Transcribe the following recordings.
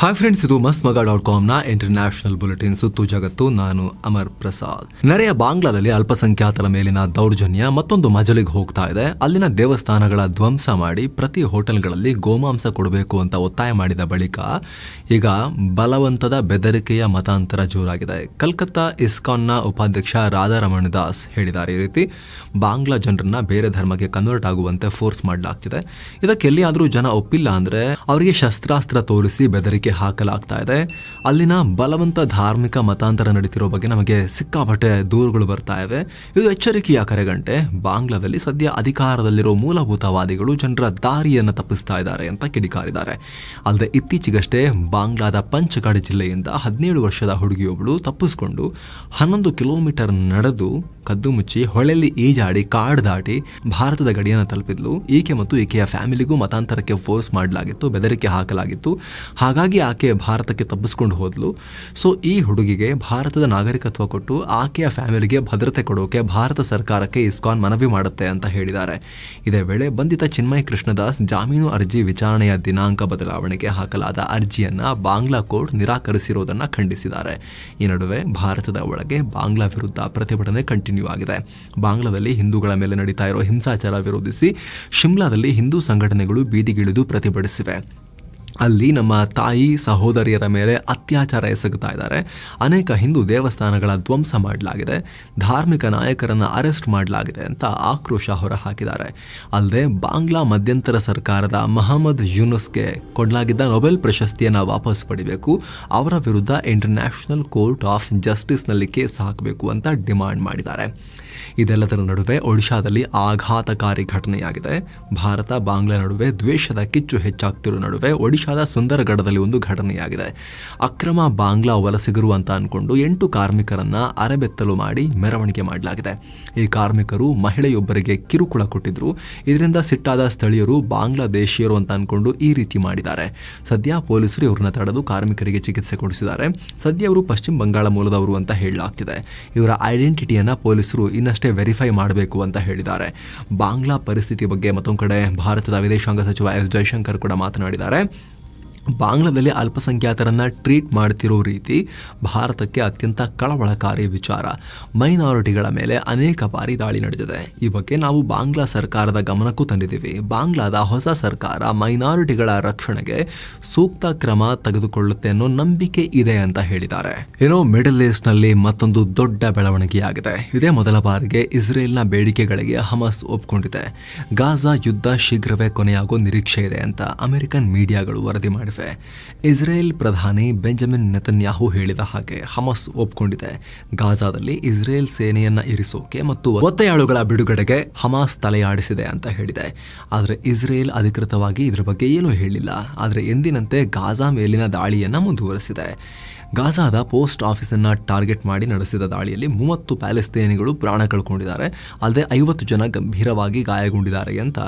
Hi friends ಇದು ಮಸ್ ಮಗ ಡಾಟ್ ಕಾಮ್ನ ಇಂಟರ್ನ್ಯಾಷನಲ್ ಬುಲೆಟಿನ್ ಸುತ್ತು ಜಗತ್ತು, ನಾನು ಅಮರ್ ಪ್ರಸಾದ್. ನೆರೆಯ ಬಾಂಗ್ಲಾದಲ್ಲಿ ಅಲ್ಪಸಂಖ್ಯಾತರ ಮೇಲಿನ ದೌರ್ಜನ್ಯ ಮತ್ತೊಂದು ಮಜಲಿಗೆ ಹೋಗ್ತಾ ಇದೆ. ಅಲ್ಲಿನ ದೇವಸ್ಥಾನಗಳ ಧ್ವಂಸ ಮಾಡಿ ಪ್ರತಿ ಹೋಟೆಲ್ಗಳಲ್ಲಿ ಗೋಮಾಂಸ ಕೊಡಬೇಕು ಅಂತ ಒತ್ತಾಯ ಮಾಡಿದ ಬಳಿಕ ಈಗ ಬಲವಂತದ ಬೆದರಿಕೆಯ ಮತಾಂತರ ಜೋರಾಗಿದೆ. ಕಲ್ಕತ್ತಾ ಇಸ್ಕಾನ್ನ ಉಪಾಧ್ಯಕ್ಷ ರಾಧಾರಮಣ ದಾಸ್ ಹೇಳಿದ್ದಾರೆ. ಈ ರೀತಿ ಬಾಂಗ್ಲಾ ಜನರನ್ನ ಬೇರೆ ಧರ್ಮಕ್ಕೆ ಕನ್ವರ್ಟ್ ಆಗುವಂತೆ ಫೋರ್ಸ್ ಮಾಡಲಾಗ್ತಿದೆ. ಇದಕ್ಕೆ ಎಲ್ಲಿಯಾದರೂ ಜನ ಒಪ್ಪಿಲ್ಲ ಅಂದ್ರೆ ಅವರಿಗೆ ಶಸ್ತ್ರಾಸ್ತ್ರ ತೋರಿಸಿ ಬೆದರಿಕೆ ಹಾಕಲಾಗ್ತಾ ಇದೆ. ಅಲ್ಲಿನ ಬಲವಂತ ಧಾರ್ಮಿಕ ಮತಾಂತರ ನಡೀತಿರೋ ಬಗ್ಗೆ ನಮಗೆ ಸಿಕ್ಕಾಪಟ್ಟೆ ದೂರುಗಳು ಬರ್ತಾ ಇವೆ. ಇದು ಎಚ್ಚರಿಕೆಯ ಕರೆಗಂಟೆ. ಬಾಂಗ್ಲಾದಲ್ಲಿ ಸದ್ಯ ಅಧಿಕಾರದಲ್ಲಿರೋ ಮೂಲಭೂತವಾದಿಗಳು ಜನರ ದಾರಿಯನ್ನು ತಪ್ಪಿಸ್ತಾ ಇದ್ದಾರೆ ಅಂತ ಕಿಡಿಕಾರಿದ್ದಾರೆ. ಅಲ್ಲದೆ ಇತ್ತೀಚೆಗಷ್ಟೇ ಬಾಂಗ್ಲಾದ ಪಂಚಗಢ ಜಿಲ್ಲೆಯಿಂದ ಹದಿನೇಳು ವರ್ಷದ ಹುಡುಗಿಯೊಬ್ಬಳು ತಪ್ಪಿಸ್ಕೊಂಡು ಹನ್ನೊಂದು ಕಿಲೋಮೀಟರ್ ನಡೆದು ಕದ್ದು ಮುಚ್ಚಿ ಹೊಳೆಯಲ್ಲಿ ಈಜಾಡಿ ಕಾಡು ದಾಟಿ ಭಾರತದ ಗಡಿಯನ್ನು ತಲುಪಿದ್ಲು. ಈಕೆ ಮತ್ತು ಈಕೆಯ ಫ್ಯಾಮಿಲಿಗೂ ಮತಾಂತರಕ್ಕೆ ಫೋರ್ಸ್ ಮಾಡಲಾಗಿತ್ತು, ಬೆದರಿಕೆ ಹಾಕಲಾಗಿತ್ತು. ಹಾಗಾಗಿ ಆಕೆ ಭಾರತಕ್ಕೆ ತಪ್ಪಿಸ್ಕೊಂಡು ಹೋದ್ಲು. ಸೊ ಈ ಹುಡುಗಿಗೆ ಭಾರತದ ನಾಗರಿಕತ್ವ ಕೊಟ್ಟು ಆಕೆಯ ಫ್ಯಾಮಿಲಿಗೆ ಭದ್ರತೆ ಕೊಡೋಕೆ ಭಾರತ ಸರ್ಕಾರಕ್ಕೆ ಇಸ್ಕಾನ್ ಮನವಿ ಮಾಡುತ್ತೆ ಅಂತ ಹೇಳಿದ್ದಾರೆ. ಇದೇ ವೇಳೆ ಬಂಧಿತ ಚಿನ್ಮಯ ಕೃಷ್ಣದಾಸ್ ಜಾಮೀನು ಅರ್ಜಿ ವಿಚಾರಣೆಯ ದಿನಾಂಕ ಬದಲಾವಣೆಗೆ ಹಾಕಲಾದ ಅರ್ಜಿಯನ್ನ ಬಾಂಗ್ಲಾ ಕೋರ್ಟ್ ನಿರಾಕರಿಸಿರುವುದನ್ನು ಖಂಡಿಸಿದ್ದಾರೆ. ಈ ನಡುವೆ ಭಾರತದ ಒಳಗೆ ಬಾಂಗ್ಲಾ ವಿರುದ್ಧ ಪ್ರತಿಭಟನೆ ಕಂಟಿನ್ಯೂ ಆಗಿದೆ. ಬಾಂಗ್ಲಾದಲ್ಲಿ ಹಿಂದೂಗಳ ಮೇಲೆ ನಡೀತಾ ಇರೋ ಹಿಂಸಾಚಾರ ವಿರೋಧಿಸಿ ಶಿಮ್ಲಾದಲ್ಲಿ ಹಿಂದೂ ಸಂಘಟನೆಗಳು ಬೀದಿಗಿಳಿದು ಪ್ರತಿಭಟಿಸಿವೆ. ಅಲ್ಲಿ ನಮ್ಮ ತಾಯಿ ಸಹೋದರಿಯರ ಮೇಲೆ ಅತ್ಯಾಚಾರ ಎಸಗುತ್ತಾ ಇದ್ದಾರೆ. ಅನೇಕ ಹಿಂದೂ ದೇವಸ್ಥಾನಗಳ ಧ್ವಂಸ ಮಾಡಲಾಗಿದೆ. ಧಾರ್ಮಿಕ ನಾಯಕರನ್ನು ಅರೆಸ್ಟ್ ಮಾಡಲಾಗಿದೆ ಅಂತ ಆಕ್ರೋಶ ಹೊರಹಾಕಿದ್ದಾರೆ. ಅಲ್ಲದೆ ಬಾಂಗ್ಲಾ ಮಧ್ಯಂತರ ಸರ್ಕಾರದ ಮಹಮ್ಮದ್ ಯೂನುಸ್ಗೆ ಕೊಡಲಾಗಿದ್ದ ನೊಬೆಲ್ ಪ್ರಶಸ್ತಿಯನ್ನು ವಾಪಸ್ ಪಡಿಬೇಕು. ಅವರ ವಿರುದ್ಧ ಇಂಟರ್ನ್ಯಾಷನಲ್ ಕೋರ್ಟ್ ಆಫ್ ಜಸ್ಟಿಸ್ನಲ್ಲಿ ಕೇಸ್ ಹಾಕಬೇಕು ಅಂತ ಡಿಮಾಂಡ್ ಮಾಡಿದ್ದಾರೆ. ಇದೆಲ್ಲದರ ನಡುವೆ ಒಡಿಶಾದಲ್ಲಿ ಆಘಾತಕಾರಿ ಘಟನೆಯಾಗಿದೆ. ಭಾರತ ಬಾಂಗ್ಲಾ ನಡುವೆ ದ್ವೇಷದ ಕಿಚ್ಚು ಹೆಚ್ಚಾಗ್ತಿರೋ ನಡುವೆ ಒಡಿಶಾದ ಸುಂದರಗಢದಲ್ಲಿ ಒಂದು ಘಟನೆಯಾಗಿದೆ. ಅಕ್ರಮ ಬಾಂಗ್ಲಾ ವಲಸಿಗರು ಅಂತ ಅಂದ್ಕೊಂಡು ಎಂಟು ಕಾರ್ಮಿಕರನ್ನ ಅರೆಬೆತ್ತಲು ಮಾಡಿ ಮೆರವಣಿಗೆ ಮಾಡಲಾಗಿದೆ. ಈ ಕಾರ್ಮಿಕರು ಮಹಿಳೆಯೊಬ್ಬರಿಗೆ ಕಿರುಕುಳ ಕೊಟ್ಟಿದ್ರು. ಇದರಿಂದ ಸಿಟ್ಟಾದ ಸ್ಥಳೀಯರು ಬಾಂಗ್ಲಾದೇಶಿಯರು ಅಂತ ಅಂದ್ಕೊಂಡು ಈ ರೀತಿ ಮಾಡಿದ್ದಾರೆ. ಸದ್ಯ ಪೊಲೀಸರು ಇವ್ರನ್ನ ತಡೆದು ಕಾರ್ಮಿಕರಿಗೆ ಚಿಕಿತ್ಸೆ ಕೊಡಿಸಿದ್ದಾರೆ. ಸದ್ಯ ಅವರು ಪಶ್ಚಿಮ ಬಂಗಾಳ ಮೂಲದವರು ಅಂತ ಹೇಳಲಾಗ್ತಿದೆ. ಇವರ ಐಡೆಂಟಿಟಿಯನ್ನು ಪೊಲೀಸರು ಇನ್ನಷ್ಟೇ ವೆರಿಫೈ ಮಾಡಬೇಕು ಅಂತ ಹೇಳಿದ್ದಾರೆ. ಬಾಂಗ್ಲಾ ಪರಿಸ್ಥಿತಿ ಬಗ್ಗೆ ಮತ್ತೊಂದು ಕಡೆ ಭಾರತದ ವಿದೇಶಾಂಗ ಸಚಿವ ಎಸ್ ಜೈಶಂಕರ್ ಕೂಡ ಮಾತನಾಡಿದ್ದಾರೆ. ಬಾಂಗ್ಲಾದಲ್ಲಿ ಅಲ್ಪಸಂಖ್ಯಾತರನ್ನು ಟ್ರೀಟ್ ಮಾಡ್ತಿರೋ ರೀತಿ ಭಾರತಕ್ಕೆ ಅತ್ಯಂತ ಕಳವಳಕಾರಿ ವಿಚಾರ. ಮೈನಾರಿಟಿಗಳ ಮೇಲೆ ಅನೇಕ ಬಾರಿ ದಾಳಿ ನಡೆದಿದೆ. ಈ ಬಗ್ಗೆ ನಾವು ಬಾಂಗ್ಲಾ ಸರ್ಕಾರದ ಗಮನಕ್ಕೂ ತಂದಿದ್ದೀವಿ. ಬಾಂಗ್ಲಾದ ಹೊಸ ಸರ್ಕಾರ ಮೈನಾರಿಟಿಗಳ ರಕ್ಷಣೆಗೆ ಸೂಕ್ತ ಕ್ರಮ ತೆಗೆದುಕೊಳ್ಳುತ್ತೆ ಅನ್ನೋ ನಂಬಿಕೆ ಇದೆ ಅಂತ ಹೇಳಿದ್ದಾರೆ. ಏನೋ ಮಿಡಲ್ ಈಸ್ಟ್ನಲ್ಲಿ ಮತ್ತೊಂದು ದೊಡ್ಡ ಬೆಳವಣಿಗೆಯಾಗಿದೆ. ಇದೇ ಮೊದಲ ಬಾರಿಗೆ ಇಸ್ರೇಲ್ನ ಬೇಡಿಕೆಗಳಿಗೆ ಹಮಸ್ ಒಪ್ಕೊಂಡಿದೆ. ಗಾಜಾ ಯುದ್ಧ ಶೀಘ್ರವೇ ಕೊನೆಯಾಗೋ ನಿರೀಕ್ಷೆ ಇದೆ ಅಂತ ಅಮೆರಿಕನ್ ಮೀಡಿಯಾಗಳು ವರದಿ ಇಸ್ರೇಲ್ ಪ್ರಧಾನಿ ಬೆಂಜಮಿನ್ ನೆತನ್ಯಾಹು ಹೇಳಿದ ಹಾಗೆ ಹಮಸ್ ಒಪ್ಕೊಂಡಿದೆ. ಗಾಜಾದಲ್ಲಿ ಇಸ್ರೇಲ್ ಸೇನೆಯನ್ನ ಇರಿಸೋಕೆ ಮತ್ತು ಒತ್ತೆಯಾಳುಗಳ ಬಿಡುಗಡೆಗೆ ಹಮಾಸ್ ತಲೆಯಾಡಿಸಿದೆ ಅಂತ ಹೇಳಿದೆ. ಆದರೆ ಇಸ್ರೇಲ್ ಅಧಿಕೃತವಾಗಿ ಇದರ ಬಗ್ಗೆ ಏನೂ ಹೇಳಿಲ್ಲ. ಆದರೆ ಎಂದಿನಂತೆ ಗಾಜಾ ಮೇಲಿನ ದಾಳಿಯನ್ನ ಮುಂದುವರೆಸಿದೆ. ಗಾಜಾದ ಪೋಸ್ಟ್ ಆಫೀಸನ್ನು ಟಾರ್ಗೆಟ್ ಮಾಡಿ ನಡೆಸಿದ ದಾಳಿಯಲ್ಲಿ ಮೂವತ್ತು ಪ್ಯಾಲೆಸ್ತೇನಿಗಳು ಪ್ರಾಣ ಕಳ್ಕೊಂಡಿದ್ದಾರೆ. ಅಲ್ಲದೆ ಐವತ್ತು ಜನ ಗಂಭೀರವಾಗಿ ಗಾಯಗೊಂಡಿದ್ದಾರೆ ಅಂತ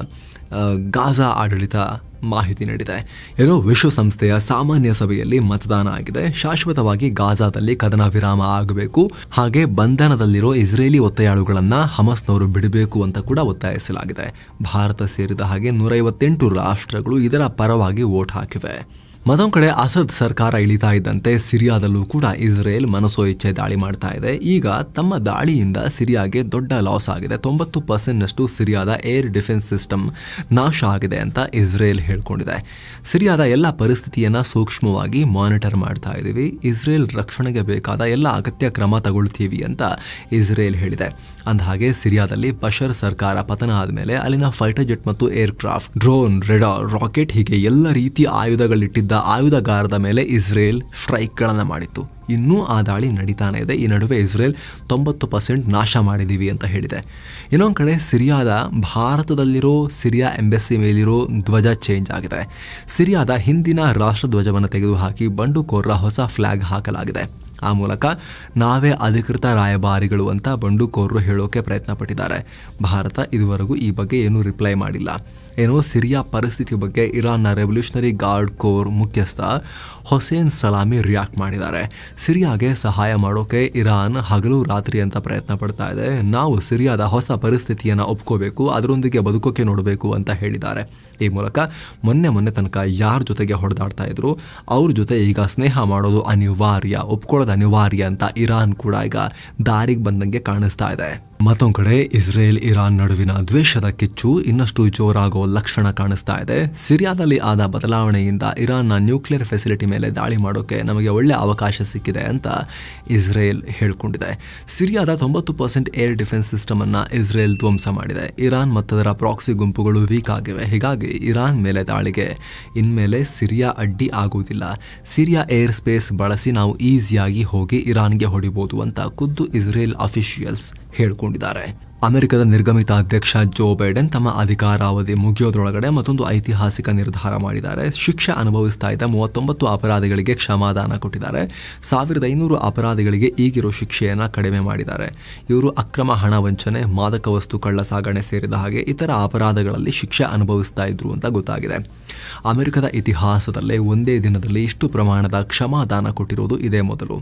ಗಾಜಾ ಆಡಳಿತ ಮಾಹಿತಿ ನೀಡಿದೆ. ಏನೋ ವಿಶ್ವಸಂಸ್ಥೆಯ ಸಾಮಾನ್ಯ ಸಭೆಯಲ್ಲಿ ಮತದಾನ ಆಗಿದೆ. ಶಾಶ್ವತವಾಗಿ ಗಾಜಾದಲ್ಲಿ ಕದನ ವಿರಾಮ ಆಗಬೇಕು. ಹಾಗೆ ಬಂಧನದಲ್ಲಿರೋ ಇಸ್ರೇಲಿ ಒತ್ತೆಯಾಳುಗಳನ್ನ ಹಮಸ್ನವರು ಬಿಡಬೇಕು ಅಂತ ಕೂಡ ಒತ್ತಾಯಿಸಲಾಗಿದೆ. ಭಾರತ ಸೇರಿದ ಹಾಗೆ ನೂರೈವತ್ತೆಂಟು ರಾಷ್ಟ್ರಗಳು ಇದರ ಪರವಾಗಿ ವೋಟ್ ಹಾಕಿವೆ. ಮತ್ತೊಂದು ಕಡೆ ಅಸದ್ ಸರ್ಕಾರ ಇಳಿತಾ ಇದ್ದಂತೆ ಸಿರಿಯಾದಲ್ಲೂ ಕೂಡ ಇಸ್ರೇಲ್ ಮನಸೋ ಇಚ್ಛೆ ದಾಳಿ ಮಾಡ್ತಾ ಇದೆ. ಈಗ ತಮ್ಮ ದಾಳಿಯಿಂದ ಸಿರಿಯಾಗೆ ದೊಡ್ಡ ಲಾಸ್ ಆಗಿದೆ. ತೊಂಬತ್ತು ಪರ್ಸೆಂಟ್ನಷ್ಟು ಸಿರಿಯಾದ ಏರ್ ಡಿಫೆನ್ಸ್ ಸಿಸ್ಟಮ್ ನಾಶ ಆಗಿದೆ ಅಂತ ಇಸ್ರೇಲ್ ಹೇಳ್ಕೊಂಡಿದೆ. ಸಿರಿಯಾದ ಎಲ್ಲ ಪರಿಸ್ಥಿತಿಯನ್ನ ಸೂಕ್ಷ್ಮವಾಗಿ ಮಾನಿಟರ್ ಮಾಡ್ತಾ ಇದ್ದೀವಿ ಇಸ್ರೇಲ್ ರಕ್ಷಣೆಗೆ ಬೇಕಾದ ಎಲ್ಲ ಅಗತ್ಯ ಕ್ರಮ ತಗೊಳ್ತೀವಿ ಅಂತ ಇಸ್ರೇಲ್ ಹೇಳಿದೆ. ಅಂದಹಾಗೆ ಸಿರಿಯಾದಲ್ಲಿ ಬಷರ್ ಸರ್ಕಾರ ಪತನ ಆದಮೇಲೆ ಅಲ್ಲಿನ ಫೈಟರ್ ಜೆಟ್ ಮತ್ತು ಏರ್ಕ್ರಾಫ್ಟ್, ಡ್ರೋನ್, ರೆಡಾರ್, ರಾಕೆಟ್ ಹೀಗೆ ಎಲ್ಲ ರೀತಿ ಆಯುಧಗಳಿಟ್ಟಿದ್ದ ಆಯುಧಗಾರದ ಮೇಲೆ ಇಸ್ರೇಲ್ ಸ್ಟ್ರೈಕ್ಗಳನ್ನು ಮಾಡಿತ್ತು. ಇನ್ನೂ ಆ ದಾಳಿ ನಡೀತಾನೆ ಇದೆ. ಈ ನಡುವೆ ಇಸ್ರೇಲ್ ತೊಂಬತ್ತು ಪರ್ಸೆಂಟ್ ನಾಶ ಮಾಡಿದ್ದೀವಿ ಅಂತ ಹೇಳಿದೆ. ಇನ್ನೊಂದು ಕಡೆ ಸಿರಿಯಾದ ಭಾರತದಲ್ಲಿರೋ ಸಿರಿಯಾ ಎಂಬೆಸಿ ಮೇಲಿರೋ ಧ್ವಜ ಚೇಂಜ್ ಆಗಿದೆ. ಸಿರಿಯಾದ ಹಿಂದಿನ ರಾಷ್ಟ್ರಧ್ವಜವನ್ನು ತೆಗೆದುಹಾಕಿ ಬಂಡುಕೋರರ ಹೊಸ ಫ್ಲ್ಯಾಗ್ ಹಾಕಲಾಗಿದೆ. ಆ ಮೂಲಕ ನಾವೇ ಅಧಿಕೃತ ರಾಯಭಾರಿಗಳು ಅಂತ ಬಂಡುಕೋರರು ಹೇಳೋಕೆ ಪ್ರಯತ್ನ ಪಟ್ಟಿದ್ದಾರೆ ಭಾರತ ಇದುವರೆಗೂ ಈ ಬಗ್ಗೆ ಏನೂ ರಿಪ್ಲೈ ಮಾಡಿಲ್ಲ. ಏನೋ ಸಿರಿಯಾ ಪರಿಸ್ಥಿತಿ ಬಗ್ಗೆ ಇರಾನ್ನ ರೆವಲ್ಯೂಷನರಿ ಗಾರ್ಡ್ ಕೋರ್ ಮುಖ್ಯಸ್ಥ ಹೊಸೇನ್ ಸಲಾಮಿ ರಿಯಾಕ್ಟ್ ಮಾಡಿದ್ದಾರೆ. ಸಿರಿಯಾಗೆ ಸಹಾಯ ಮಾಡೋಕೆ ಇರಾನ್ ಹಗಲು ರಾತ್ರಿ ಅಂತ ಪ್ರಯತ್ನ ಪಡ್ತಾ ಇದೆ. ನಾವು ಸಿರಿಯಾದ ಹೊಸ ಪರಿಸ್ಥಿತಿಯನ್ನು ಒಪ್ಕೋಬೇಕು, ಅದರೊಂದಿಗೆ ಬದುಕೋಕೆ ನೋಡಬೇಕು ಅಂತ ಹೇಳಿದ್ದಾರೆ. ಈ ಮೂಲಕ ಮೊನ್ನೆ ಮೊನ್ನೆ ತನಕ ಯಾರ ಜೊತೆಗೆ ಹೊಡೆದಾಡ್ತಾ ಇದ್ರು? ಅವ್ರ ಜೊತೆ ಈಗ ಸ್ನೇಹ ಮಾಡೋದು ಅನಿವಾರ್ಯ, ಒಪ್ಕೊಳ್ಳೋದು ಅನಿವಾರ್ಯ ಅಂತ ಇರಾನ್ ಕೂಡ ಈಗ ದಾರಿಗೆ ಬಂದಂಗೆ ಕಾಣಿಸ್ತಾ ಇದೆ. ಮತ್ತೊಂದು ಕಡೆ, ಇಸ್ರೇಲ್, ಇರಾನ್ ನಡುವಿನ ದ್ವೇಷದ ಕಿಚ್ಚು ಇನ್ನಷ್ಟು ಜೋರಾಗೋ ಲಕ್ಷಣ ಕಾಣಿಸ್ತಾ ಇದೆ. ಸಿರಿಯಾದಲ್ಲಿ ಆದ ಬದಲಾವಣೆಯಿಂದ ಇರಾನ್ನ ನ್ಯೂಕ್ಲಿಯರ್ ಫೆಸಿಲಿಟಿ ಮೇಲೆ ದಾಳಿ ಮಾಡೋಕೆ ನಮಗೆ ಒಳ್ಳೆ ಅವಕಾಶ ಸಿಕ್ಕಿದೆ ಅಂತ ಇಸ್ರೇಲ್ ಹೇಳ್ಕೊಂಡಿದೆ. ಸಿರಿಯಾದ ತೊಂಬತ್ತು ಪರ್ಸೆಂಟ್ ಏರ್ ಡಿಫೆನ್ಸ್ ಸಿಸ್ಟಮ್ ಅನ್ನ ಇಸ್ರೇಲ್ ಧ್ವಂಸ ಮಾಡಿದೆ. ಇರಾನ್ ಮತ್ತದರ ಪ್ರಾಕ್ಸಿ ಗುಂಪುಗಳು ವೀಕ್ ಆಗಿವೆ. ಹೀಗಾಗಿ ಇರಾನ್ ಮೇಲೆ ದಾಳಿಗೆ ಇನ್ಮೇಲೆ ಸಿರಿಯಾ ಅಡ್ಡಿ ಆಗುವುದಿಲ್ಲ. ಸಿರಿಯಾ ಏರ್ ಸ್ಪೇಸ್ ಬಳಸಿ ನಾವು ಈಸಿಯಾಗಿ ಹೋಗಿ ಇರಾನ್ಗೆ ಹೊಡಿಬೋದು ಅಂತ ಖುದ್ದು ಇಸ್ರೇಲ್ ಅಫಿಷಿಯಲ್ಸ್ ಹೇಳ್ಕೊಂಡಿದ್ದಾರೆ. ಅಮೆರಿಕದ ನಿರ್ಗಮಿತ ಅಧ್ಯಕ್ಷ ಜೋ ಬೈಡೆನ್ ತಮ್ಮ ಅಧಿಕಾರಾವಧಿ ಮುಗಿಯೋದ್ರೊಳಗಡೆ ಮತ್ತೊಂದು ಐತಿಹಾಸಿಕ ನಿರ್ಧಾರ ಮಾಡಿದ್ದಾರೆ. ಶಿಕ್ಷೆ ಅನುಭವಿಸ್ತಾ ಇದ್ದ ಮೂವತ್ತೊಂಬತ್ತು ಅಪರಾಧಿಗಳಿಗೆ ಕ್ಷಮಾದಾನ ಕೊಟ್ಟಿದ್ದಾರೆ. ಸಾವಿರದ ಐನೂರು ಅಪರಾಧಿಗಳಿಗೆ ಈಗಿರೋ ಶಿಕ್ಷೆಯನ್ನು ಕಡಿಮೆ ಮಾಡಿದ್ದಾರೆ. ಇವರು ಅಕ್ರಮ ಹಣ ವಂಚನೆ, ಮಾದಕ ವಸ್ತು ಕಳ್ಳ ಸಾಗಣೆ ಸೇರಿದ ಹಾಗೆ ಇತರ ಅಪರಾಧಗಳಲ್ಲಿ ಶಿಕ್ಷೆ ಅನುಭವಿಸ್ತಾ ಇದ್ರು ಅಂತ ಗೊತ್ತಾಗಿದೆ. ಅಮೆರಿಕದ ಇತಿಹಾಸದಲ್ಲೇ ಒಂದೇ ದಿನದಲ್ಲಿ ಇಷ್ಟು ಪ್ರಮಾಣದ ಕ್ಷಮಾದಾನ ಕೊಟ್ಟಿರೋದು ಇದೇ ಮೊದಲು.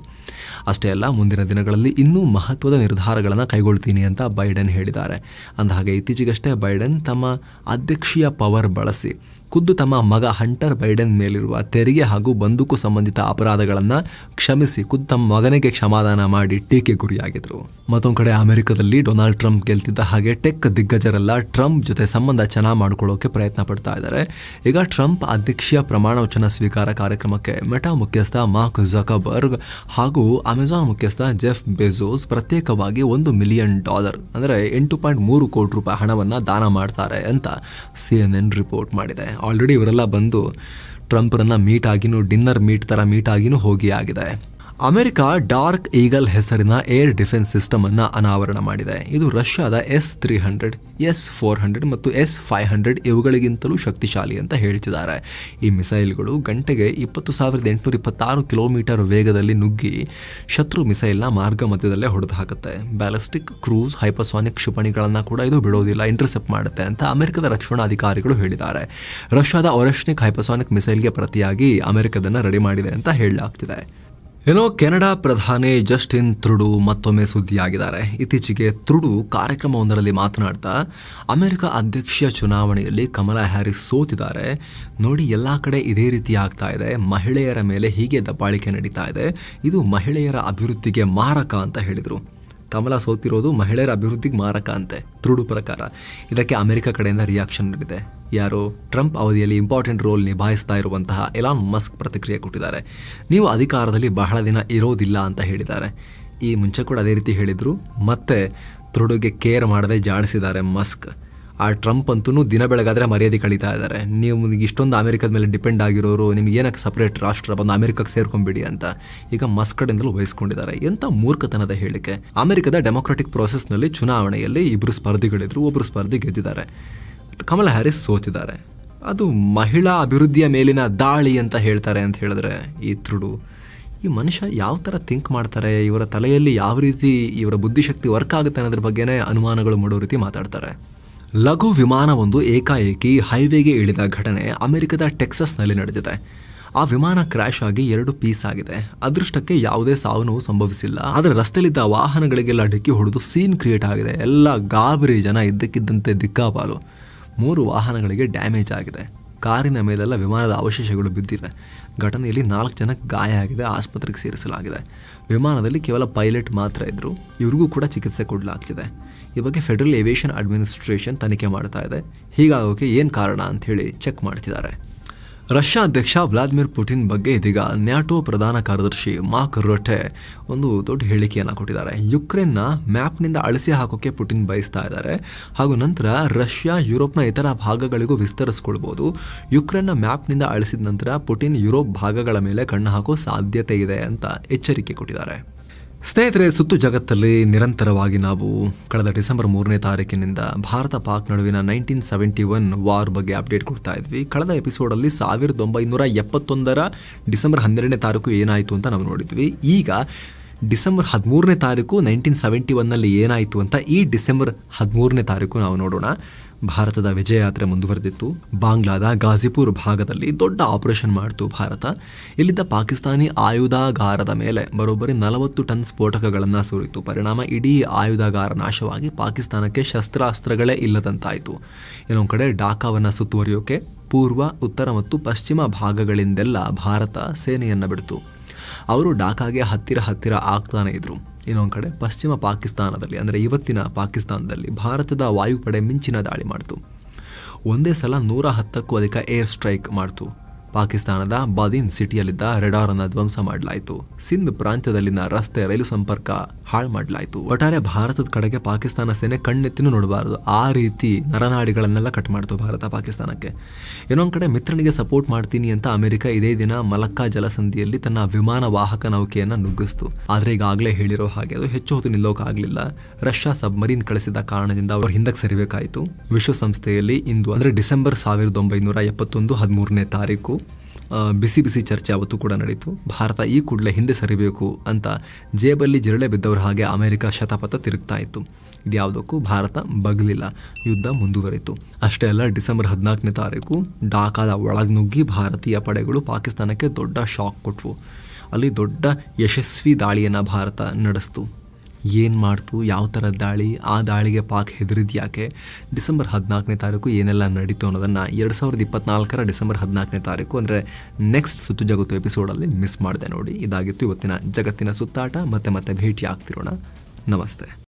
ಅಷ್ಟೇ ಅಲ್ಲ, ಮುಂದಿನ ದಿನಗಳಲ್ಲಿ ಇನ್ನೂ ಮಹತ್ವದ ನಿರ್ಧಾರಗಳನ್ನು ಕೈಗೊಳ್ತೀನಿ ಅಂತ ಬೈಡೆನ್ ಹೇಳಿದ್ದಾರೆ. ಅಂದಹಾಗೆ ಇತ್ತೀಚೆಗಷ್ಟೇ ಬೈಡನ್ ತಮ್ಮ ಅಧ್ಯಕ್ಷೀಯ ಪವರ್ ಬಳಸಿ ಖುದ್ದು ತಮ್ಮ ಮಗ ಹಂಟರ್ ಬೈಡೆನ್ ಮೇಲಿರುವ ತೆರಿಗೆ ಹಾಗೂ ಬಂದೂಕು ಸಂಬಂಧಿತ ಅಪರಾಧಗಳನ್ನು ಕ್ಷಮಿಸಿ ಖುದ್ದು ತಮ್ಮ ಮಗನಿಗೆ ಕ್ಷಮಾದಾನ ಮಾಡಿ ಟೀಕೆ ಗುರಿಯಾಗಿದ್ರು. ಮತ್ತೊಂದು ಕಡೆ ಅಮೆರಿಕದಲ್ಲಿ ಡೊನಾಲ್ಡ್ ಟ್ರಂಪ್ ಗೆಲ್ತಿದ್ದ ಹಾಗೆ ಟೆಕ್ ದಿಗ್ಗಜರೆಲ್ಲ ಟ್ರಂಪ್ ಜೊತೆ ಸಂಬಂಧ ಚೆನ್ನಾಗಿ ಮಾಡಿಕೊಳ್ಳೋಕೆ ಪ್ರಯತ್ನ ಪಡ್ತಾ ಇದ್ದಾರೆ ಈಗ ಟ್ರಂಪ್ ಅಧ್ಯಕ್ಷೀಯ ಪ್ರಮಾಣ ವಚನ ಸ್ವೀಕಾರ ಕಾರ್ಯಕ್ರಮಕ್ಕೆ ಮೆಟಾ ಮುಖ್ಯಸ್ಥ ಮಾರ್ಕ್ ಜಕಬರ್ಗ್ ಹಾಗೂ ಅಮೆಜಾನ್ ಮುಖ್ಯಸ್ಥ ಜೆಫ್ ಬೆಜೋಸ್ ಪ್ರತ್ಯೇಕವಾಗಿ ಒಂದು ಮಿಲಿಯನ್ ಡಾಲರ್, ಅಂದರೆ ಎಂಟು ಪಾಯಿಂಟ್ ಮೂರು ಕೋಟಿ ರೂಪಾಯಿ ಹಣವನ್ನು ದಾನ ಮಾಡ್ತಾರೆ ಅಂತ ಸಿ ಎನ್ ಎನ್ ರಿಪೋರ್ಟ್ ಮಾಡಿದೆ. ಆಲ್ರೆಡಿ ಇವರೆಲ್ಲ ಬಂದು ಟ್ರಂಪ್ರನ್ನ ಮೀಟ್ ಆಗಿನೂ ಡಿನ್ನರ್ ಮೀಟ್ ಥರ ಮೀಟ್ ಆಗಿನೂ ಹೋಗಿ ಆಗಿದೆ. ಅಮೆರಿಕ ಡಾರ್ಕ್ ಈಗಲ್ ಹೆಸರಿನ ಏರ್ ಡಿಫೆನ್ಸ್ ಸಿಸ್ಟಮ್ ಅನ್ನ ಅನಾವರಣ ಮಾಡಿದೆ. ಇದು ರಷ್ಯಾದ S three hundred, S four hundred ಮತ್ತು ಎಸ್ ಫೈವ್ ಹಂಡ್ರೆಡ್ ಇವುಗಳಿಗಿಂತಲೂ ಶಕ್ತಿಶಾಲಿ ಅಂತ ಹೇಳ್ತಿದ್ದಾರೆ ಈ ಮಿಸೈಲ್ಗಳು ಗಂಟೆಗೆ ಇಪ್ಪತ್ತು ಸಾವಿರದ ಎಂಟುನೂರ ಇಪ್ಪತ್ತಾರು ಕಿಲೋಮೀಟರ್ ವೇಗದಲ್ಲಿ ನುಗ್ಗಿ ಶತ್ರು ಮಿಸೈಲ್ನ ಮಾರ್ಗ ಮಧ್ಯದಲ್ಲೇ ಹೊಡೆದು ಹಾಕುತ್ತೆ ಬ್ಯಾಲಿಸ್ಟಿಕ್ ಕ್ರೂಸ್ ಹೈಪರ್ಸಾನಿಕ್ ಕ್ಷಿಪಣಿಗಳನ್ನು ಕೂಡ ಇದು ಬಿಡೋದಿಲ್ಲ, ಇಂಟರ್ಸೆಪ್ಟ್ ಮಾಡುತ್ತೆ ಅಂತ ಅಮೆರಿಕದ ರಕ್ಷಣಾ ಅಧಿಕಾರಿಗಳು ಹೇಳಿದ್ದಾರೆ. ರಷ್ಯಾದ ಒರೆಶ್ನಿಕ್ ಹೈಪರ್ಸಾನಿಕ್ ಮಿಸೈಲ್ಗೆ ಪ್ರತಿಯಾಗಿ ಅಮೆರಿಕದನ್ನು ರೆಡಿ ಮಾಡಿದೆ ಅಂತ ಹೇಳಲಾಗ್ತಿದೆ. ಏನೋ ಕೆನಡಾ ಪ್ರಧಾನಿ ಜಸ್ಟಿನ್ ತ್ರುಡು ಮತ್ತೊಮ್ಮೆ ಸುದ್ದಿಯಾಗಿದ್ದಾರೆ. ಇತ್ತೀಚೆಗೆ ತ್ರುಡು ಕಾರ್ಯಕ್ರಮವೊಂದರಲ್ಲಿ ಮಾತನಾಡ್ತಾ, ಅಮೆರಿಕ ಅಧ್ಯಕ್ಷೀಯ ಚುನಾವಣೆಯಲ್ಲಿ ಕಮಲಾ ಹ್ಯಾರಿಸ್ ಸೋತಿದ್ದಾರೆ. ನೋಡಿ, ಎಲ್ಲ ಕಡೆ ಇದೇ ರೀತಿ ಆಗ್ತಾ ಇದೆ. ಮಹಿಳೆಯರ ಮೇಲೆ ಹೀಗೆ ದಬ್ಬಾಳಿಕೆ ನಡೀತಾ ಇದೆ. ಇದು ಮಹಿಳೆಯರ ಅಭಿವೃದ್ಧಿಗೆ ಮಾರಕ ಅಂತ ಹೇಳಿದರು. ಕಮಲ ಸೋತಿರೋದು ಮಹಿಳೆಯರ ಅಭಿವೃದ್ಧಿಗೆ ಮಾರಕ ಅಂತೆ. ತ್ರುಡು ಪ್ರಕಾರ. ಇದಕ್ಕೆ ಅಮೆರಿಕ ಕಡೆಯಿಂದ ರಿಯಾಕ್ಷನ್ ನೀಡಿದೆ ಯಾರು ಟ್ರಂಪ್ ಅವಧಿಯಲ್ಲಿ ಇಂಪಾರ್ಟೆಂಟ್ ರೋಲ್ ನಿಭಾಯಿಸ್ತಾ ಇರುವಂತಹ ಎಲಾನ್ ಮಸ್ಕ್ ಪ್ರತಿಕ್ರಿಯೆ ಕೊಟ್ಟಿದ್ದಾರೆ. ನೀವು ಅಧಿಕಾರದಲ್ಲಿ ಬಹಳ ದಿನ ಇರೋದಿಲ್ಲ ಅಂತ ಹೇಳಿದ್ದಾರೆ. ಈ ಮುಂಚೆ ಕೂಡ ಅದೇ ರೀತಿ ಹೇಳಿದ್ರು. ಮತ್ತೆ ತ್ರುಡುಗೆ ಕೇರ್ ಮಾಡದೆ ಜಾಡಿಸಿದ್ದಾರೆ ಮಸ್ಕ್ ಆ ಟ್ರಂಪ್ ಅಂತೂ ದಿನ ಬೆಳಗಾದ್ರೆ ಮರ್ಯಾದೆ ಕಳೀತಾ ಇದ್ದಾರೆ. ನೀವು ಇಷ್ಟೊಂದು ಅಮೆರಿಕದ ಮೇಲೆ ಡಿಪೆಂಡ್ ಆಗಿರೋರು, ನಿಮ್ಗೆ ಏನಕ್ಕೆ ಸಪ್ರೇಟ್ ರಾಷ್ಟ್ರ ಬಂದು ಅಮೆರಿಕಕ್ಕೆ ಸೇರ್ಕೊಂಬಿಡಿ ಅಂತ ಈಗ ಮಸ್ಕಡಿಂದಲೂ ವಹಿಸ್ಕೊಂಡಿದ್ದಾರೆ ಎಂಥ ಮೂರ್ಖತನದ ಹೇಳಿಕೆ. ಅಮೆರಿಕದ ಡೆಮೊಕ್ರಾಟಿಕ್ ಪ್ರೊಸೆಸ್ನಲ್ಲಿ ಚುನಾವಣೆಯಲ್ಲಿ ಇಬ್ಬರು ಸ್ಪರ್ಧಿಗಳಿದ್ರು ಒಬ್ಬರು ಸ್ಪರ್ಧಿ ಗೆದ್ದಿದ್ದಾರೆ. ಕಮಲಾ ಹ್ಯಾರಿಸ್ ಸೋತಿದ್ದಾರೆ. ಅದು ಮಹಿಳಾ ಅಭಿವೃದ್ಧಿಯ ಮೇಲಿನ ದಾಳಿ ಅಂತ ಹೇಳ್ತಾರೆ ಅಂತ ಹೇಳಿದ್ರೆ ಈ ತ್ರುಡು. ಈ ಮನುಷ್ಯ ಯಾವ ಥರ ಥಿಂಕ್ ಮಾಡ್ತಾರೆ, ಇವರ ತಲೆಯಲ್ಲಿ ಯಾವ ರೀತಿ ಇವರ ಬುದ್ಧಿಶಕ್ತಿ ವರ್ಕ್ ಆಗುತ್ತೆ ಅನ್ನೋದ್ರ ಬಗ್ಗೆನೇ ಅನುಮಾನಗಳು ಮಾಡೋ ರೀತಿ ಮಾತಾಡ್ತಾರೆ. ಲಘು ವಿಮಾನವೊಂದು ಏಕಾಏಕಿ ಹೈವೇಗೆ ಇಳಿದ ಘಟನೆ ಅಮೆರಿಕದ ಟೆಕ್ಸಸ್ನಲ್ಲಿ ನಡೆದಿದೆ. ಆ ವಿಮಾನ ಕ್ರ್ಯಾಶ್ ಆಗಿ ಎರಡು ಪೀಸ್ ಆಗಿದೆ. ಅದೃಷ್ಟಕ್ಕೆ ಯಾವುದೇ ಸಾವು ನೋವು ಸಂಭವಿಸಿಲ್ಲ. ಆದರೆ ರಸ್ತೆಯಲ್ಲಿದ್ದ ವಾಹನಗಳಿಗೆಲ್ಲ ಡಿಕ್ಕಿ ಹೊಡೆದು ಸೀನ್ ಕ್ರಿಯೇಟ್ ಆಗಿದೆ. ಎಲ್ಲ ಗಾಬರಿ ಜನ ಇದ್ದಕ್ಕಿದ್ದಂತೆ ದಿಕ್ಕಾಪಾಲು. ಮೂರು ವಾಹನಗಳಿಗೆ ಡ್ಯಾಮೇಜ್ ಆಗಿದೆ. ಕಾರಿನ ಮೇಲೆಲ್ಲ ವಿಮಾನದ ಅವಶೇಷಗಳು ಬಿದ್ದಿವೆ. ಘಟನೆಯಲ್ಲಿ ನಾಲ್ಕು ಜನಕ್ಕೆ ಗಾಯ ಆಗಿದೆ ಆಸ್ಪತ್ರೆಗೆ ಸೇರಿಸಲಾಗಿದೆ. ವಿಮಾನದಲ್ಲಿ ಕೇವಲ ಪೈಲಟ್ ಮಾತ್ರ ಇದ್ದರು ಇವ್ರಿಗೂ ಕೂಡ ಚಿಕಿತ್ಸೆ ಕೊಡಲಾಗ್ತಿದೆ. ಈ ಬಗ್ಗೆ ಫೆಡರಲ್ ಏವಿಯೇಷನ್ ಅಡ್ಮಿನಿಸ್ಟ್ರೇಷನ್ ತನಿಖೆ ಮಾಡ್ತಾ ಇದೆ. ಹೀಗಾಗೋಕೆ ಏನು ಕಾರಣ ಅಂಥೇಳಿ ಚೆಕ್ ಮಾಡ್ತಿದ್ದಾರೆ. ರಷ್ಯಾ ಅಧ್ಯಕ್ಷ ವ್ಲಾದಿಮಿರ್ ಪುಟಿನ್ ಬಗ್ಗೆ ಇದೀಗ ನ್ಯಾಟೋ ಪ್ರಧಾನ ಕಾರ್ಯದರ್ಶಿ ಮಾರ್ಕ್ ರೊಟೆ ಒಂದು ದೊಡ್ಡ ಹೇಳಿಕೆಯನ್ನು ಕೊಟ್ಟಿದ್ದಾರೆ. ಯುಕ್ರೇನ್ನ ಮ್ಯಾಪ್ನಿಂದ ಅಳಿಸಿ ಹಾಕೋಕೆ ಪುಟಿನ್ ಬಯಸ್ತಾ ಇದ್ದಾರೆ. ಹಾಗೂ ನಂತರ ರಷ್ಯಾ, ಯುರೋಪ್ನ ಇತರ ಭಾಗಗಳಿಗೂ ವಿಸ್ತರಿಸ್ಕೊಳ್ಬೋದು. ಯುಕ್ರೇನ್ನ ಮ್ಯಾಪ್ನಿಂದ ಅಳಿಸಿದ ನಂತರ ಪುಟಿನ್ ಯುರೋಪ್ ಭಾಗಗಳ ಮೇಲೆ ಕಣ್ಣು ಹಾಕೋ ಸಾಧ್ಯತೆ ಇದೆ ಅಂತ ಎಚ್ಚರಿಕೆ ಕೊಟ್ಟಿದ್ದಾರೆ. ಸ್ನೇಹಿತರೆ, ಸುತ್ತು ಜಗತ್ತಲ್ಲಿ ನಿರಂತರವಾಗಿ ನಾವು ಕಳೆದ ಡಿಸೆಂಬರ್ ಮೂರನೇ ತಾರೀಕಿನಿಂದ ಭಾರತ ಪಾಕ್ ನಡುವಿನ ನೈನ್ಟೀನ್ ಸೆವೆಂಟಿ ಒನ್ ವಾರ್ ಬಗ್ಗೆ ಅಪ್ಡೇಟ್ ಕೊಡ್ತಾ ಇದ್ವಿ. ಕಳೆದ ಎಪಿಸೋಡಲ್ಲಿ ಸಾವಿರದ ಒಂಬೈನೂರ ಎಪ್ಪತ್ತೊಂದರ ಡಿಸೆಂಬರ್ ಹನ್ನೆರಡನೇ ತಾರೀಕು ಏನಾಯಿತು ಅಂತ ನಾವು ನೋಡಿದ್ವಿ. ಈಗ ಡಿಸೆಂಬರ್ ಹದಿಮೂರನೇ ತಾರೀಕು ನೈನ್ಟೀನ್ ಸೆವೆಂಟಿ ಒನ್ನಲ್ಲಿ ಏನಾಯಿತು ಅಂತ ಈ ಡಿಸೆಂಬರ್ ಹದಿಮೂರನೇ ತಾರೀಕು ನಾವು ನೋಡೋಣ. ಭಾರತದ ವಿಜಯ ಯಾತ್ರೆ ಮುಂದುವರೆದಿತ್ತು. ಬಾಂಗ್ಲಾದ ಗಾಜಿಪುರ್ ಭಾಗದಲ್ಲಿ ದೊಡ್ಡ ಆಪರೇಷನ್ ಮಾಡಿತು ಭಾರತ. ಇಲ್ಲಿದ್ದ ಪಾಕಿಸ್ತಾನಿ ಆಯುಧಾಗಾರದ ಮೇಲೆ ಬರೋಬ್ಬರಿ ನಲವತ್ತು ಟನ್ ಸ್ಫೋಟಕಗಳನ್ನು ಸುರಿತು ಪರಿಣಾಮ ಇಡೀ ಆಯುಧಾಗಾರ ನಾಶವಾಗಿ ಪಾಕಿಸ್ತಾನಕ್ಕೆ ಶಸ್ತ್ರಾಸ್ತ್ರಗಳೇ ಇಲ್ಲದಂತಾಯಿತು. ಇನ್ನೊಂದು ಕಡೆ ಡಾಕಾವನ್ನು ಸುತ್ತುವರಿಯೋಕೆ ಪೂರ್ವ, ಉತ್ತರ ಮತ್ತು ಪಶ್ಚಿಮ ಭಾಗಗಳಿಂದೆಲ್ಲ ಭಾರತ ಸೇನೆಯನ್ನು ಬಿಡ್ತು. ಅವರು ಡಾಕಾಗೆ ಹತ್ತಿರ ಹತ್ತಿರ ಆಗ್ತಾನೆ ಇದ್ರು. ಇನ್ನೊಂದು ಕಡೆ, ಪಶ್ಚಿಮ ಪಾಕಿಸ್ತಾನದಲ್ಲಿ, ಅಂದರೆ ಇವತ್ತಿನ ಪಾಕಿಸ್ತಾನದಲ್ಲಿ ಭಾರತದ ವಾಯುಪಡೆ ಮಿಂಚಿನ ದಾಳಿ ಮಾಡಿತು. ಒಂದೇ ಸಲ ನೂರ ಹತ್ತಕ್ಕೂ ಅಧಿಕ ಏರ್ ಸ್ಟ್ರೈಕ್ ಮಾಡ್ತು. ಪಾಕಿಸ್ತಾನದ ಬಾದಿನ್ ಸಿಟಿಯಲ್ಲಿದ್ದ ರೆಡಾರ್ ಅನ್ನ ಧ್ವಂಸ ಮಾಡಲಾಯಿತು. ಸಿಂಧ್ ಪ್ರಾಂತ್ಯದಲ್ಲಿನ ರಸ್ತೆ ರೈಲು ಸಂಪರ್ಕ ಹಾಳು ಮಾಡಲಾಯಿತು. ಒಟ್ಟಾರೆ ಭಾರತದ ಕಡೆಗೆ ಪಾಕಿಸ್ತಾನ ಸೇನೆ ಕಣ್ಣೆತ್ತಿನೂ ನೋಡಬಾರದು. ಆ ರೀತಿ ನರನಾಡಿಗಳನ್ನೆಲ್ಲ ಕಟ್ ಮಾಡ್ತು ಭಾರತ ಪಾಕಿಸ್ತಾನಕ್ಕೆ. ಇನ್ನೊಂದು ಕಡೆ ಮಿತ್ರನಿಗೆ ಸಪೋರ್ಟ್ ಮಾಡ್ತೀನಿ ಅಂತ ಅಮೆರಿಕ ಇದೇ ದಿನ ಮಲಕ್ಕಾ ಜಲಸಂಧಿಯಲ್ಲಿ ತನ್ನ ವಿಮಾನ ವಾಹಕ ನೌಕೆಯನ್ನು ನುಗ್ಗಿಸ್ತು. ಆದರೆ ಈಗಾಗಲೇ ಹೇಳಿರೋ ಹಾಗೆ ಅದು ಹೆಚ್ಚು ಹೊತ್ತು ನಿಲ್ಲೋಕಾಗಲಿಲ್ಲ ರಷ್ಯಾ ಸಬ್ಮರೀನ್ ಕಳಿಸಿದ ಕಾರಣದಿಂದ ಅವರು ಹಿಂದಕ್ಕೆ ಸರಿಬೇಕಾಯಿತು. ವಿಶ್ವಸಂಸ್ಥೆಯಲ್ಲಿ ಇಂದು ಅಂದರೆ ಡಿಸೆಂಬರ್ ಸಾವಿರದ ಒಂಬೈನೂರ ಎಪ್ಪತ್ತೊಂದು ಹದಿಮೂರನೇ ತಾರೀಕು ಬಿಸಿ ಬಿಸಿ ಚರ್ಚೆ ಅವತ್ತು ಕೂಡ ನಡೀತು. ಭಾರತ ಈ ಕೂಡಲೇ ಹಿಂದೆ ಸರಿಬೇಕು ಅಂತ ಜೇಬಲ್ಲಿ ಜಿರಳೆ ಬಿದ್ದವರ ಹಾಗೆ ಅಮೆರಿಕ ಶತಪಥ ತಿರುಗ್ತಾ ಇತ್ತು. ಇದ್ಯಾವುದಕ್ಕೂ ಭಾರತ ಬಗ್ಲಿಲ್ಲ. ಯುದ್ಧ ಮುಂದುವರಿತು. ಅಷ್ಟೇ ಅಲ್ಲ, ಡಿಸೆಂಬರ್ ಹದಿನಾಲ್ಕನೇ ತಾರೀಕು ಡಾಕಾದ ಒಳಗೆ ನುಗ್ಗಿ ಭಾರತೀಯ ಪಡೆಗಳು ಪಾಕಿಸ್ತಾನಕ್ಕೆ ದೊಡ್ಡ ಶಾಕ್ ಕೊಟ್ವು. ಅಲ್ಲಿ ದೊಡ್ಡ ಯಶಸ್ವಿ ದಾಳಿಯನ್ನು ಭಾರತ ನಡೆಸ್ತು. ಏನು ಮಾಡ್ತು, ಯಾವ ಥರ ದಾಳಿ, ಆ ದಾಳಿಗೆ ಪಾಕ್ ಹೆದರಿದ್ಯಾಕೆ ಡಿಸೆಂಬರ್ ಹದಿನಾಲ್ಕನೇ ತಾರೀಕು ಏನೆಲ್ಲ ನಡೀತು ಅನ್ನೋದನ್ನು ಎರಡು ಸಾವಿರದ ಇಪ್ಪತ್ನಾಲ್ಕರ ಡಿಸೆಂಬರ್ ಹದಿನಾಲ್ಕನೇ ತಾರೀಕು, ಅಂದರೆ ನೆಕ್ಸ್ಟ್ ಸುತ್ತು ಜಗತ್ತು ಎಪಿಸೋಡಲ್ಲಿ ಮಿಸ್ ಮಾಡಿದೆ ನೋಡಿ. ಇದಾಗಿತ್ತು ಇವತ್ತಿನ ಜಗತ್ತಿನ ಸುತ್ತಾಟ. ಮತ್ತೆ ಮತ್ತೆ ಭೇಟಿ ಆಗ್ತಿರೋಣ ನಮಸ್ತೆ.